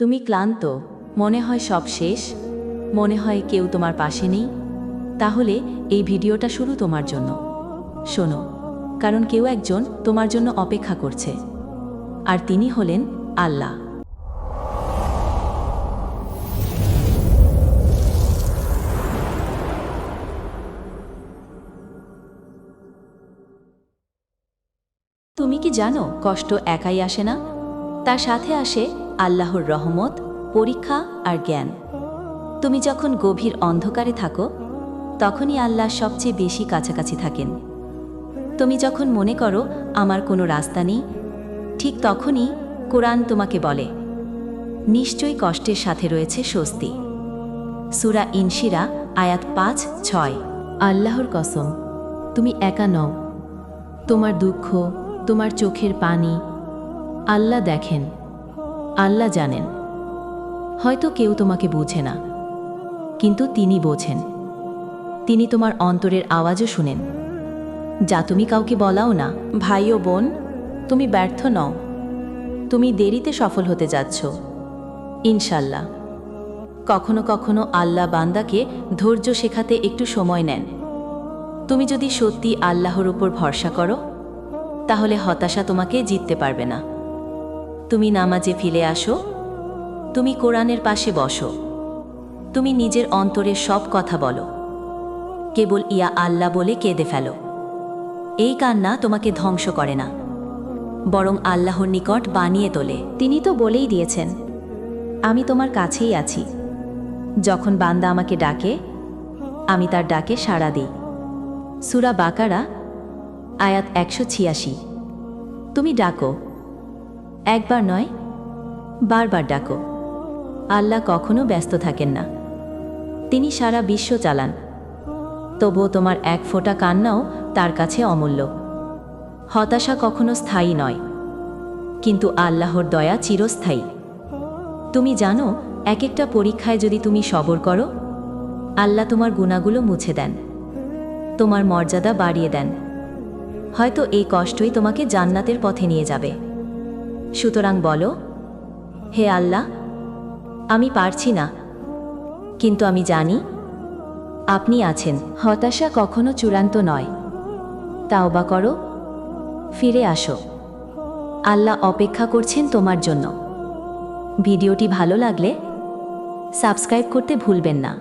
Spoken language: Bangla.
তুমি ক্লান্ত, মনে হয় সব শেষ, মনে হয় কেউ তোমার পাশে নেই, তাহলে এই ভিডিওটা শুরু তোমার জন্য। শোনো, কারণ কেউ একজন তোমার জন্য অপেক্ষা করছে, আর তিনি হলেন আল্লাহ। তুমি কি জানো কষ্ট একাই আসে না? তার সাথে আসে আল্লাহর রহমত, পরীক্ষা আর জ্ঞান। তুমি যখন গভীর অন্ধকারে থাকো, তখনই আল্লাহ সবচেয়ে বেশি কাছাকাছি থাকেন। তুমি যখন মনে করো, আমার কোনো রাস্তা নেই, ঠিক তখনই কোরআন তোমাকে বলে, নিশ্চয়ই কষ্টের সাথে রয়েছে স্বস্তি। সুরা ইনশিরা, আয়াত পাঁচ, ছয়। আল্লাহর কসম, তুমি একা নও। তোমার দুঃখ, তোমার চোখের পানি আল্লাহ দেখেন, আল্লাহ জানেন। হয়তো কেউ তোমাকে বোঝে না, কিন্তু তিনি বোঝেন। তিনি তোমার অন্তরের আওয়াজও শুনেন। যা তুমি কাউকে বলাও না, ভাই ও বোন, তুমি ব্যর্থ নও। তুমি দেরিতে সফল হতে যাচ্ছ। ইনশাল্লাহ। কখনো কখনো আল্লাহ বান্দাকে ধৈর্য শেখাতে একটু সময় নেন। তুমি যদি সত্যি আল্লাহর উপর ভরসা করো, তাহলে হতাশা তোমাকে জিততে পারবে না। তুমি নামাজে ফিরে আসো। তুমি কোরআনের পাশে বসো। তুমি নিজের অন্তরের সব কথা বলো। কেবল ইয়া আল্লাহ বলে কেঁদে ফেলো। এই কান্না তোমাকে ধ্বংস করে না। বরং আল্লাহর নিকট বানিয়ে তোলে। তিনি তো বলেই দিয়েছেন, আমি তোমার কাছেই আছি। যখন বান্দা আমাকে ডাকে, আমি তার ডাকে সাড়া দিই। সুরা বাকারা, আয়াত একশো ছিয়াশি। তুমি ডাকো একবার নয়, বারবার ডাকো। আল্লাহ কখনো ব্যস্ত থাকেন না। তিনি সারা বিশ্ব চালান। তবুও তোমার এক ফোঁটা কান্নাও তার কাছে অমূল্য। হতাশা কখনো স্থায়ী নয়। কিন্তু আল্লাহর দয়া চিরস্থায়ী। তুমি জানো এক একটা পরীক্ষায় যদি তুমি সবর করো, আল্লাহ তোমার গুণাগুলো মুছে দেন। তোমার মর্যাদা বাড়িয়ে দেন। হয়তো এই কষ্টই তোমাকে জান্নাতের পথে নিয়ে যাবে। সুতরাং বলো, হে আল্লাহ, আমি পারছি না, কিন্তু আমি জানি আপনি আছেন। হতাশা কখনো চূড়ান্ত নয়। তাওবা করো, ফিরে আসো। আল্লাহ অপেক্ষা করছেন তোমার জন্য। ভিডিওটি ভালো লাগলে সাবস্ক্রাইব করতে ভুলবেন না।